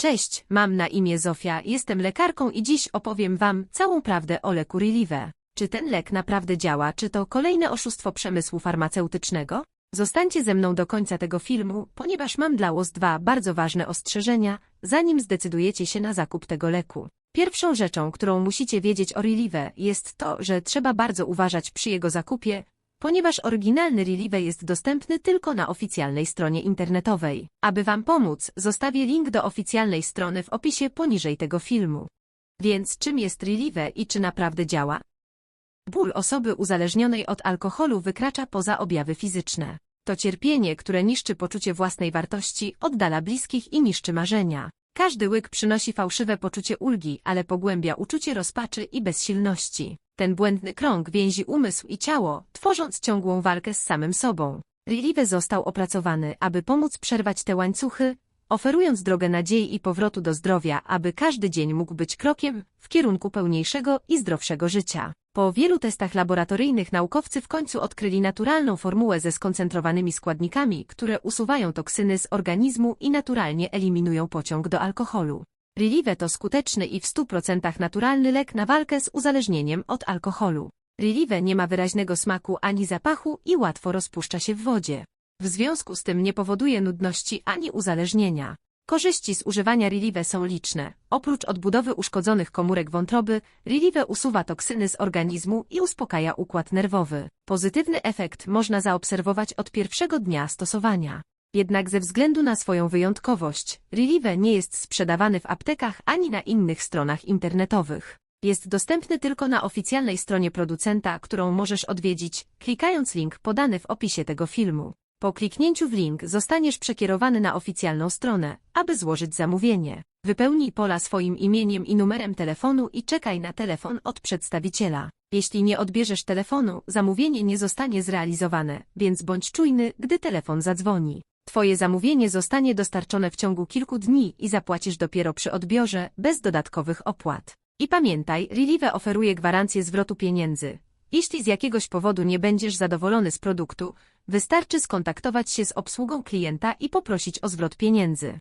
Cześć, mam na imię Zofia, jestem lekarką i dziś opowiem Wam całą prawdę o leku Relive. Czy ten lek naprawdę działa, czy to kolejne oszustwo przemysłu farmaceutycznego? Zostańcie ze mną do końca tego filmu, ponieważ mam dla Was dwa bardzo ważne ostrzeżenia, zanim zdecydujecie się na zakup tego leku. Pierwszą rzeczą, którą musicie wiedzieć o Relive, jest to, że trzeba bardzo uważać przy jego zakupie, ponieważ oryginalny Relive jest dostępny tylko na oficjalnej stronie internetowej. Aby Wam pomóc, zostawię link do oficjalnej strony w opisie poniżej tego filmu. Więc czym jest Relive i czy naprawdę działa? Ból osoby uzależnionej od alkoholu wykracza poza objawy fizyczne. To cierpienie, które niszczy poczucie własnej wartości, oddala bliskich i niszczy marzenia. Każdy łyk przynosi fałszywe poczucie ulgi, ale pogłębia uczucie rozpaczy i bezsilności. Ten błędny krąg więzi umysł i ciało, tworząc ciągłą walkę z samym sobą. Relive został opracowany, aby pomóc przerwać te łańcuchy, oferując drogę nadziei i powrotu do zdrowia, aby każdy dzień mógł być krokiem w kierunku pełniejszego i zdrowszego życia. Po wielu testach laboratoryjnych naukowcy w końcu odkryli naturalną formułę ze skoncentrowanymi składnikami, które usuwają toksyny z organizmu i naturalnie eliminują pociąg do alkoholu. Relive to skuteczny i w 100% naturalny lek na walkę z uzależnieniem od alkoholu. Relive nie ma wyraźnego smaku ani zapachu i łatwo rozpuszcza się w wodzie. W związku z tym nie powoduje nudności ani uzależnienia. Korzyści z używania Relive są liczne. Oprócz odbudowy uszkodzonych komórek wątroby, Relive usuwa toksyny z organizmu i uspokaja układ nerwowy. Pozytywny efekt można zaobserwować od pierwszego dnia stosowania. Jednak ze względu na swoją wyjątkowość, Relive nie jest sprzedawany w aptekach ani na innych stronach internetowych. Jest dostępny tylko na oficjalnej stronie producenta, którą możesz odwiedzić, klikając link podany w opisie tego filmu. Po kliknięciu w link zostaniesz przekierowany na oficjalną stronę, aby złożyć zamówienie. Wypełnij pola swoim imieniem i numerem telefonu i czekaj na telefon od przedstawiciela. Jeśli nie odbierzesz telefonu, zamówienie nie zostanie zrealizowane, więc bądź czujny, gdy telefon zadzwoni. Twoje zamówienie zostanie dostarczone w ciągu kilku dni i zapłacisz dopiero przy odbiorze, bez dodatkowych opłat. I pamiętaj, Relive oferuje gwarancję zwrotu pieniędzy. Jeśli z jakiegoś powodu nie będziesz zadowolony z produktu, wystarczy skontaktować się z obsługą klienta i poprosić o zwrot pieniędzy.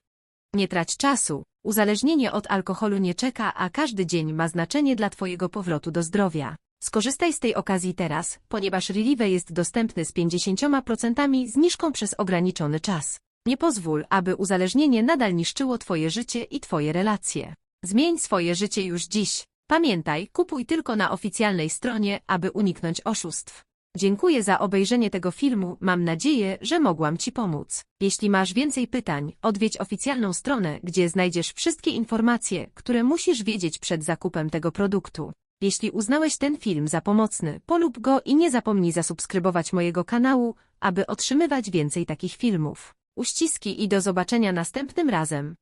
Nie trać czasu. Uzależnienie od alkoholu nie czeka, a każdy dzień ma znaczenie dla Twojego powrotu do zdrowia. Skorzystaj z tej okazji teraz, ponieważ Relive jest dostępny z 50% zniżką przez ograniczony czas. Nie pozwól, aby uzależnienie nadal niszczyło Twoje życie i Twoje relacje. Zmień swoje życie już dziś. Pamiętaj, kupuj tylko na oficjalnej stronie, aby uniknąć oszustw. Dziękuję za obejrzenie tego filmu, mam nadzieję, że mogłam Ci pomóc. Jeśli masz więcej pytań, odwiedź oficjalną stronę, gdzie znajdziesz wszystkie informacje, które musisz wiedzieć przed zakupem tego produktu. Jeśli uznałeś ten film za pomocny, polub go i nie zapomnij zasubskrybować mojego kanału, aby otrzymywać więcej takich filmów. Uściski i do zobaczenia następnym razem.